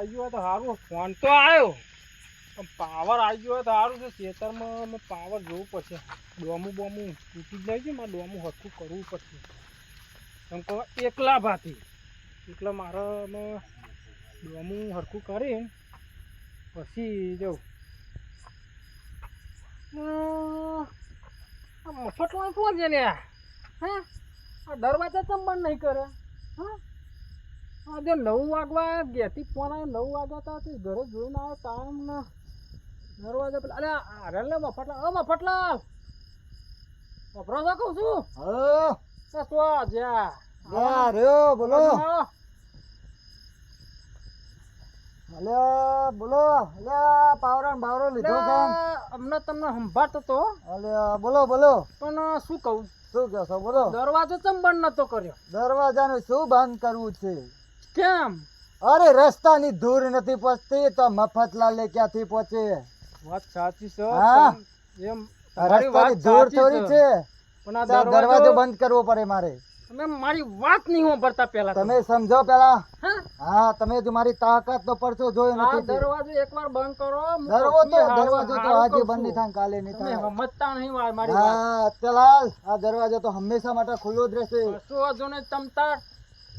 આવી ગયો હોય તો સારું ફોન તો આવ્યો પણ પાવર આવી ગયો હોય તો સારું છે. ખેતરમાં અમે પાવર જોવું પડશે. ડોમું બોમું તૂટી જ જાય છે. મારે ડોમું હરખું કરવું પડશે. એમ કહો, એકલા ભાથી એકલા મારે ડોમું હરખું કરી પછી જવું. મફત કોણ છે ને? હા? આ દરવાજા ચમ બંધ નહીં કરે? હા? આ જો નવ વાગવા ઘેરથી પોણા નવ વાગ્યા હતા તે ઘરે જોઈને આવ્યો ટાઈમ ને દરવાજા પેલા અરે અરે લે મફતલાલ અ મફતલાલ! વપરો છો કહું છું? હા. તો જ્યાં રહ્યો બોલો. અલ્યા બોલો. અલ્યા પાવરો બાવરો લીધો અમને તમને સંભાળતો તો. અલ્યા બોલો બોલો. પણ શું કહું? શું કહો છો બોલો. દરવાજો ચમ બંધ નતો કર્યો? દરવાજાનું શું બંધ કરવું છે? કેમ? અરે રસ્તાની ધૂળ નથી પહોંચતી તો મફતલાલે ક્યાંથી પહોંચે? વાત સાચી છે હા. એમ રસ્તાની વાત ધૂળ થોડી છે. પણ આ દરવાજો બંધ કરવો પડે મારે. તમે મારી વાત નહીં સાંભળતા પહેલા તમે સમજો પહેલા. હા. હા તમે જો મારી તાકાત નો પરચો જોયો નથી. દરવાજો એકવાર બંધ કરો દરવાજો કૌશલ્ય દરવાજો તો આજે બંધ નહીં થાય કાલે નહીં થાય. સમજતા નહીં મારી વાત. હા અત્યાલાલ આ દરવાજો તો હંમેશા માટે ખુલ્લો જ રહેશે. શું વાંધો નહીં તમ તાર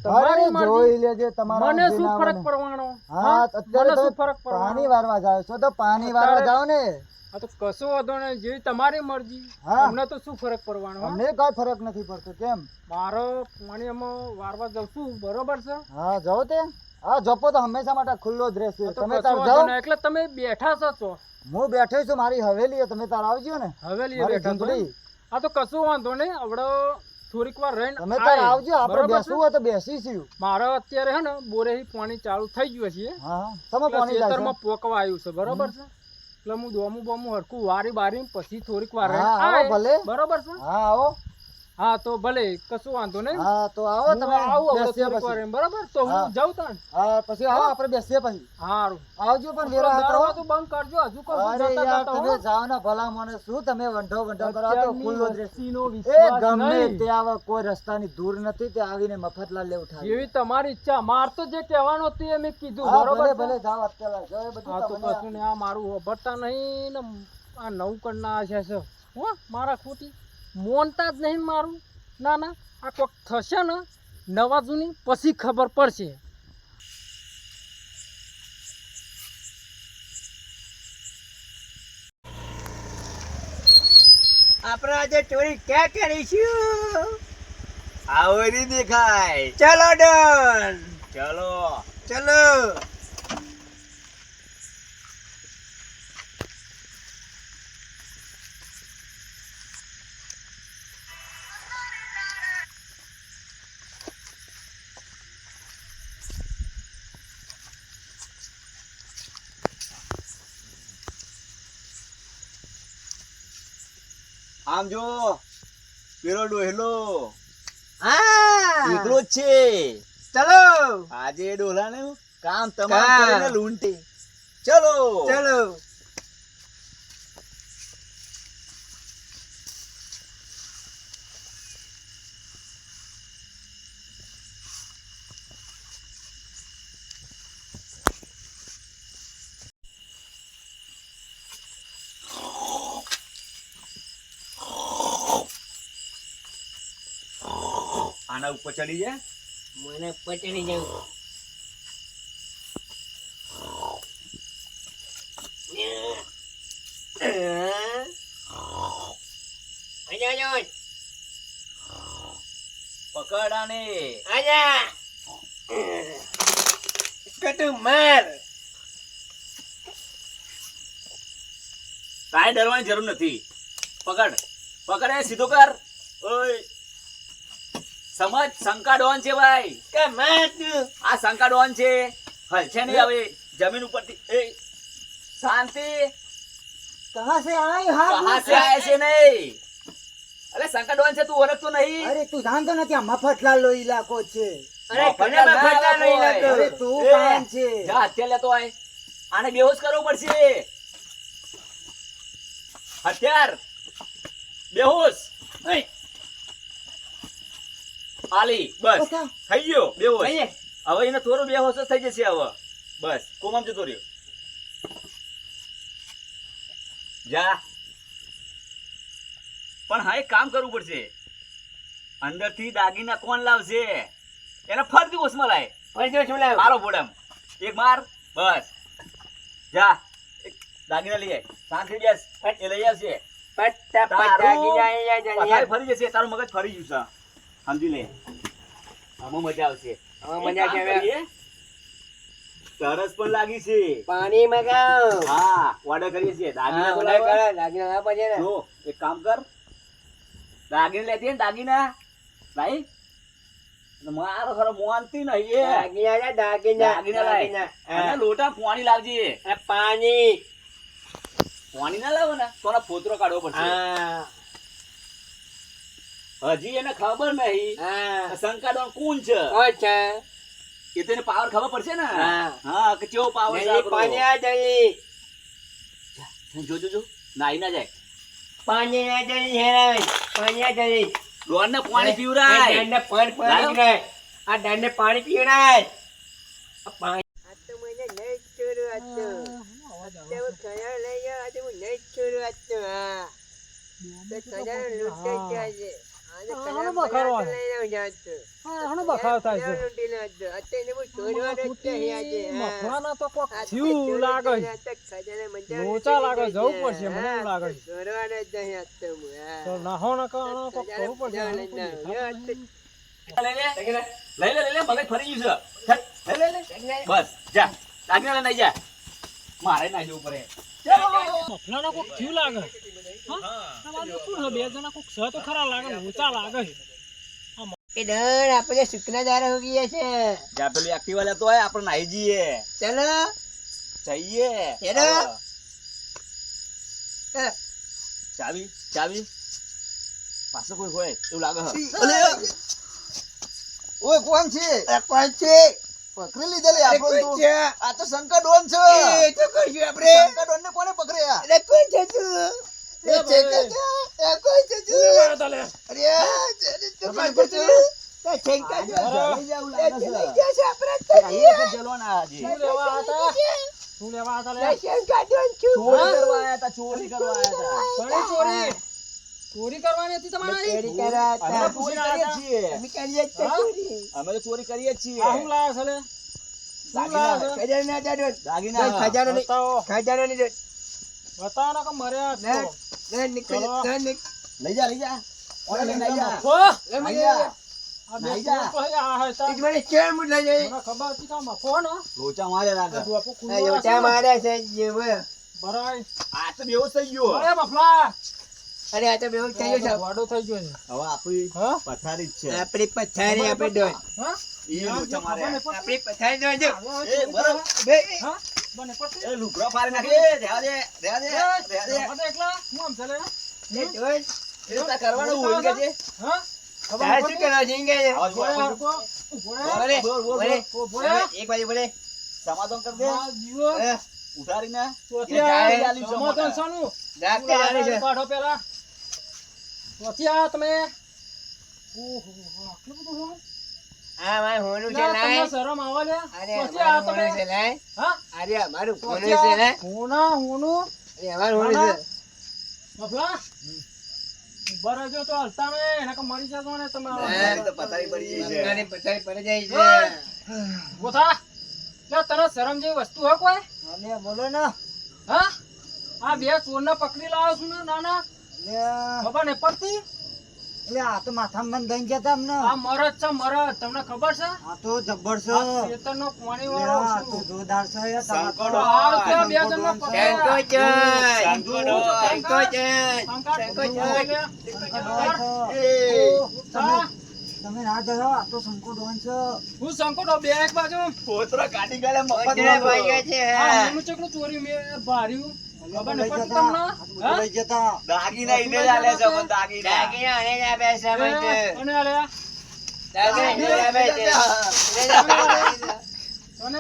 અરે તમારી મરજી. જોઈ લેજે તમારા મને શું ફરક પડવાનો? હા અત્યારે તો શું ફરક પડવાનો? પાણી વારવા જાવ છો તો પાણી વારવા જાવ ને. આ તો કશો વાંધો નહીં. જેવી તમારી મરજી. અમને તો શું ફરક પડવાનો અમને કઈ ફરક નથી પડતો કેમ? મારો પાણીમાં વારવા જઉં છું બરોબર છે? હા જાઓ તે. હા જપો તો હંમેશા માટે ખુલ્લો જ રહેશે. તમે તાર જાઓ. એટલે તમે બેઠા છો છો. હું બેઠો છું મારી હવેલી તમે તાર આવજો ને. હવેલી બેઠા આ તો કશું વાંધો નહીં. આવડો થોડીક વાર રહીને તમે તાર આવજો આપણે બેસવું હોય તો બેસીશું મારો અત્યારે હે ને બોરેથી પાણી ચાલુ થઈ ગયું છે. હા તમે પાણી ખેતરમાં પોકવા આવ્યું છે બરોબર છે? એટલે હું દોમું બોમું હરખું વારી બારી પછી થોડીક વાર ભલે. બરોબર છે? હા આવો. હા તો ભલે કશું વાંધો નહીં. હા તો આવો તમે. આવો બેસીએ રહીને, તો હું જાઉં તાણ. હા પછી આવો આપણે બેસીએ પછી. હારું. આવજો પણ વેરા હતો તો બંધ કરજો હજુ કો અરે યાર તમે જાવ ને ભલા મને શું તમે વંઢો વંઢો કરો? તો ફૂલ જ રહેશે એ ગમે તે આવે કોઈ રસ્તાની દૂર નથી તે આવીને મફતલાલ લે ઉઠાવી એવી તમારી ઈચ્છા. માર તો જે કહેવાનો એ મેં કીધું બરોબર ભલે જાઓ અત્યારે જો એ બધું હા તો કશું ને આ મારું હોભળતા નહીં ને આ નવું કરના છે છે. હો મારા ખોટી. મોનતા જ નહીં મારું. ના ના આ કોક થશે ને નવા જૂની પછી ખબર પડશે. આપણે આજે ચોરી ક્યાં કરીશું? આવરી દેખાય. ચલો ડન. ચલો. ચલો. આમ જો પેલો ડોહેલો હા. એકલો જ છે. ચલો. આજે ડોલાને કામ તમામ. કરીને લૂંટી. ચલો. ચલો. આના ઉપર ચડી જાય? મને પચડી જવું. પકડ આને આજા. કટુ માર. કાંઈ ડરવાની જરૂર નથી. પકડ. પકડ સીધો કર. ઓય. સમજ? શંકા ડોન છે ભાઈ. કે આ શંકા ડોન છે. હલશે નહીં હવે? જમીન ઉપરથી. એ શાંતિ. કહા સે આય? હા કહા સે આય છે નહીં? અરે શંકા ડોન છે તું ઓળખતો નહીં? અરે તું જાણતો નથી આ મફતલાલ ઇલાકો છે. અરે કને મફતલાલ ઇલાકો. અરે તું કાન છે. જા હત્યા લેતો આય. આને બેહોશ કરવો પડશે. હથિયાર. બેહોશ. નહીં. આલી બસ. થઈ ગયો બે કહીએ. હવે એને થોડું બેહોશ થઈ જશે હવે. બસ કોમામ જતો રહ્યો. જા. પણ હા એક કામ કરવું પડશે. અંદરથી દાગીના કોણ લાવશે? એને ફરતી ઓસમાં લાય મારો ફોડમ એક માર બસ. જા એક દાગીના લઈ જાય શાંતિ બેસ. એ લઈ આવશે ફરી જશે તારું મગજ ફરી ગયું છે સમજી લે. આમાં મજા આવશે. આમાં મજા કામ સરસ પણ લાગી છે. પાણી મગાવ. હા ઓર્ડર કરીએ છીએ. દાગીના ઓર્ડર કર. દાગીના ના પડશે ને. જો એક કામ કર. દાગીના લેતી ને દાગીના. ભાઈ મારો ખરો મોનતી નહીં એ. દાગીના દાગીના. દાગીના. દાગીના. અને લોટા પાણી લાવજે. પાણી. પાણી ના લાવો ને તો આનો ફોતરો કાઢવો પડશે. હા. હજી એને ખબર નહીં. હા. શંકાડોન કોણ છે? અચ્છા. એ તો એને પાવર ખબર પડશે ને? હા. હા કે કેવો પાવર છે પાણી આ જઈ જો જો જો. નાઈ ના જાય. પાણી આ જલ્દી હેરાન. પાણી આ જઈ ડોન ને પાણી પીવરાય. ડોન ને પાણી પીવરાય. આ પાણી પીવડાય. આ પાણી- આ તો મને તો. તે હું લઈ જાઉં, આજે હું નહીં જ છોડ્યું આજ તો. હા. તે ખજાનો લૂંટાઈ ગયા છે. હા, હણો બખારો. લઈ છું. હા, ઘણો બખાવ થાય છે એને હું છોડવાનો જ આજે. હા. તો કોક થયું લાગે લોચા લાગે, જવું પડશે, મને એવું લાગે છોડવાનો જ નહીં આજ હું. તો નાહો ના કારણે કોક કરવું પડશે લઈ લે લઈ લે લઈ લે મગજ ફરી ગયું છે લઈ લે લે બસ જા દાગીના લઈને જા મારે ના જવું પડે મફલાના કોક થયું લાગે છે? બે જણા કોક છે તો ખરા લાગે લોચા લાગે એ ડર આપણે શુક્ર દારા હો ગયા છે. જા પેલી એક્ટિવા લેતો હોય આપણે નાહી જઈએ. ચલો. જઈએ. હેડો. ચાવી ચાવી. પાછો કોઈ હોય એવું લાગે છે. ઓય કોણ છે? કોણ છે? પકડી લીધેલી આપણો તો. આ તો શંકર ડોન છે. એ તો કરશું આપણે. શંકર ડોન ને કોને પકડ્યા કોણ છે તું? ચોરી કરવા આયા હતા ચોરી કરવા આયા હતા ચોરી ચોરી. ચોરી કરવાની હતી તમારે અમે તો ચોરી કરીએ છીએ. અમે કરીએ જ છે હા? ચોરી. અમે તો ચોરી કરીએ જ છીએ. આ શું લાવે છે ખજાનો દાગીના. ખજાનો ખજાનો બતાવો ને કે મર્યા ના નીકળ, ચલો. ના નીકળ. લઈ જા લઈ જા ઓને લઈ જા મફો! લઈ જા આ બે જા. ચોર તો આ હે તા. ઈ મને ચેર લઈ જાય. મને ખબર હતી કે આ લોચા મારે લાગે આ બાપુ ખુલ્લો આ હશે યોચા ને. મારે છે જેવો. ભરાય આ તો બેહોશ થઈ ગયો અરે મફલા અરે આ તો બેવું થયું છે. વાડો થઈ ગયો છે હવે આપણી પથારી જ છે આપણી પથારી આપણે ડોન. હા એ લોચા મારે આપણી પથારી ડોન એ બરાબર બે. હા બને પડતી એ લુગડો ફાડી નાખે રહેવા દે રહેવા દે રહેવા દે રમત એકલા હું આમ ચાલે લે ડોન. એ રીતના કરવાનું હોય કે છે હા ખબર શું કરવા જઈને ગયા છે? આવાજ બોલે બોલે. બોલે, બોલ, બોલ, બોલે. ઓ, બોલે. એક બાજુ બોલે. સમાધાન કરી દે જીવો. હા, ઉઠાડીને ચોથી એ આ જાય આલી છે સમાધાન અમારે. શાનું? જાણે છે. કાઢો પેલા ચોથી તમે ઓહો, આટલું બધું હોય? આ મારું હોનું છે લાય. શરમ આવે લે? અરે આ તમે છે લાય. હા અરે અમારું હોનું છે લાય. હોના, હોનું. અરે અમારું હોનું છે. મફલા? ઊભા તો હલતા નહીં, નકર મરી જશો ને તમે હા. તો પથારી પડી ગઈ છે અમારી પથારી પડી જાય છે. ઓય. લે, તને શરમ જેવી વસ્તુ હોય કોઈ અલે બોલો ને હા આ બે ચોરને પકડી લાવો છું ને નાના અલે ને નહીં પડતી એટલે આ તો માથામાં દઈ ગયા તા અમને. આ મરદ છે મરદ. તમને ખબર છે? આ તો જબ્બર છે. આ ખેતરનો પાણી વાળો આ તો જોરદાર છે યાર. તમારે આ તો બે જણને છે. જય. જય. જય. લે. શંકર ડોન છે. એ, તમે ના જશો આ તો શંકર ડોન છે. હું શંકર બે એક બાજુ. પોતરા કાઢી ગયા મફત ભાઈ છે. આ ચકલું ચોર્યું મેં ભાર્યું. તો દાગીના ઈને આલે છે પણ દાગીના. દાગીના અને જ છે તો. આલે? દાગીના જ છે. જ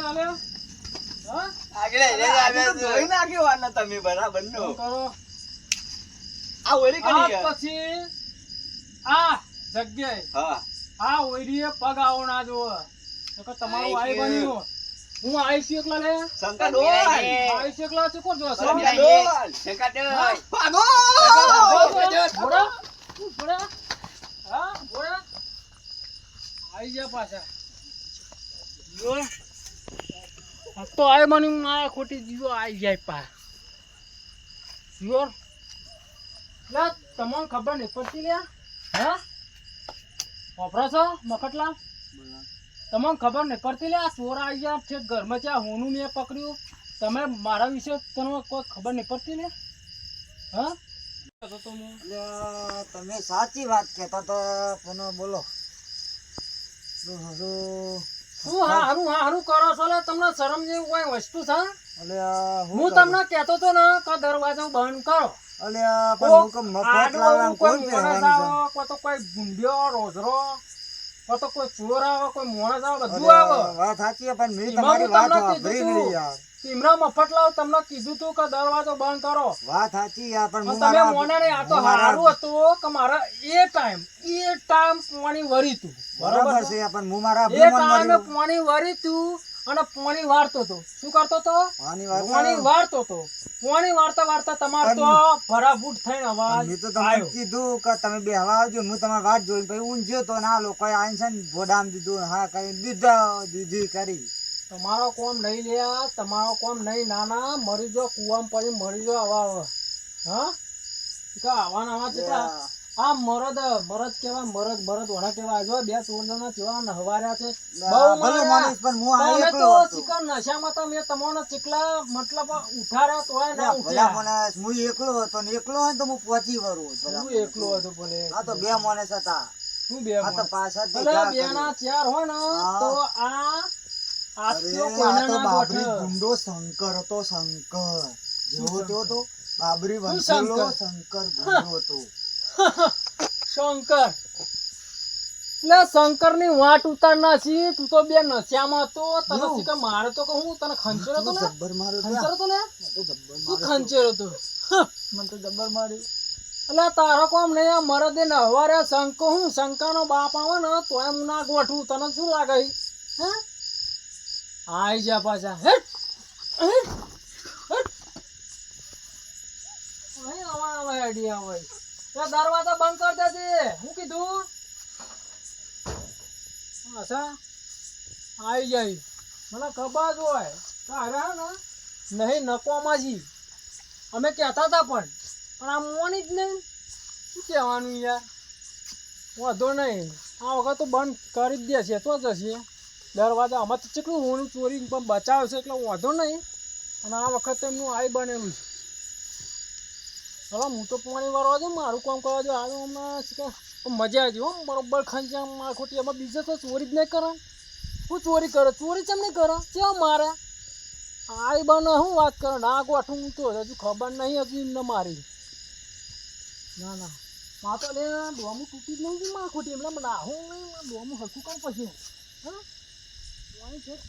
આલે. હા? આગળ જ તો છે. ધોઈ નાખ્યો તમે બરાબર નો કરો? આ ઓરી કરી આ પછી આ જગ્યાએ હા. આ ઓયડીએ પગ આવો ના જોવે નકર તમારું આઈ બન્યું. હું આવીશ એકલા લે? શંકા ડોલ આવીશ એકલા છે કોણ જોવા? શંકા ડોલ શંકા ડોલ ભાગો. ભોળા? ભોળા? હા ભોળા? આવી જા પાછા. જો આ તો આય મને મારા ખોટી જીવો આવી જાય પા. જો લા તમને ખબર નહીં પડતી લે હા? વાપરો છો મફતલાલ? તમને ખબર નહીં પડતી લે આ ચોર આવી ગયા છે ઘરમાં છે હોનું મેં પકડ્યું. તમે મારા વિશે તમને કોઈ ખબર નહીં પડતી લે. હા? તમે સાચી વાત કહેતા તો પણ બોલો. શું હારું? હા હારું હા હારું કરો છો લે તમને શરમ જેવી કોઈ વસ્તુ છે હું? તમને કહેતો તો ને કે દરવાજો બંધ કરો. અલ્યા, પણ મફત લાવવાનું કોઈ કોઈ તો કોઈ ભૂંડિયો રોજરો. તો કોઈ ચોર આવે કોઈ મોણસ આવે બધું આવે વાત સાચી પણ મેં તમારી વાત સાંભળી નહીં. યાર. ટીમરા મફતલાલ તમને કીધું તું કે દરવાજો બંધ કરો વાત સાચી યાર, પણ તમે મોના ને આ તો હારું હતું કે મારા એ ટાઈમ એ ટાઈમ પાણી વરી તું બરાબર છે પણ હું મારા એ ટાઈમે પાણી વરી તું અને પાણી વાળતો હતો શું કરતો હતો પાણી વાળતો? હતો પાણી વાળતા વાળતા તમાર તો ભરાબૂટ થઈને અવાજ મેં તો તમને કીધું કે તમે બેહવા આવજો હું તમારી વાત જોઈને પછી ઊંઝ્યો તો ના લોકોએ આવીને છે ને ગોડામ દીધું હા કરી દીધા દીધી કરી. તમારો કોમ નહીં લ્યા તમારો કોમ નહીં નાના મરી જો કુવામાં પડી મરી જો આવા. હા? આવા આવા કેટલા આ મરદ મરદ કેવા મરદ મરદ વડા કેવા. આજો બે સુવર્ણના કેવા નહવાર્યા છે. બહુ ભલે. માનીશ પણ હું આ એકલો તો ચિકન નશામાં તો મે તમોને ચિકલા મતલબ ઉઠાડ્યા તોય ના ઉઠ્યા માણસ, હું એકલો હતો ને એકલો હોય તો હું પહોંચી વરું હું એકલો હતો ભલે. આ તો બે માણસ હતા. હું બે આ તો પાછા જ દેખા બે ના. ચાર હોય ને તો આ આ તો બાબરી. ગુંડો શંકર હતો શંકર. જેવો તેવો તો બાબરી વંશલો શંકર? શંકર ગુંડો હતો. શંકર. એટલે શંકરની વાટ ઉતાર ના છી તું તો બે નસ્યામાં હતો. તને? શીખર મારે તો કહું તને ખંચેરો તો જબ્બર માર્યો ખંચેર તો લે તું. ખંચેરો તો મને તો જબ્બર માર્યો. એટલે તારો કોમ નહીં આ મરદે ને હવારે શંકો હું શંકાનો બાપ આવે ને તો એમ ના ગોઠવું તને શું લાગે? હે? આઈ જા પાછા. હે? હે? હે? આવા આઈડિયા હોય. દરવાજા બંધ કર દેજે. હું કીધું? અચ્છા આવી જાય. મને ખબર જ હોય. તારે હે ને નહીં નકોમાં જી અમે કહેતા હતા પણ. પણ આ મોની જ નહીં. શું કહેવાનું યાર? વાંધો નહીં. આ વખત તો બંધ કરી જ દે છે તો જશે દરવાજા અમે તો કેટલું હોનું ચોરી પણ બચાવશે એટલે વાંધો નહીં. અને આ વખત એમનું આઈ બનેલું છે. ચલો, હું તો પાણી વાળવા દઉં મારું કામ કરવા દઉં આ હમણાં શું મજા આવી હો. બરોબર ખંચા માર ખોટી એમાં બીજે તો ચોરી જ નહીં કરે. હું ચોરી કરે? ચોરી ચમ નહીં કરે? કેવા મારે? આઈ બને હું વાત કરો? ના ગોઠું તો હજુ ખબર નહીં હજુ એમને મારી. ના ના. માં તો લે, ડોમું તૂટી જ નહીં માં ખોટી. એમને ના હું નહીં, ડોમું હરખું કામ પછી. હા? પાણી છે જ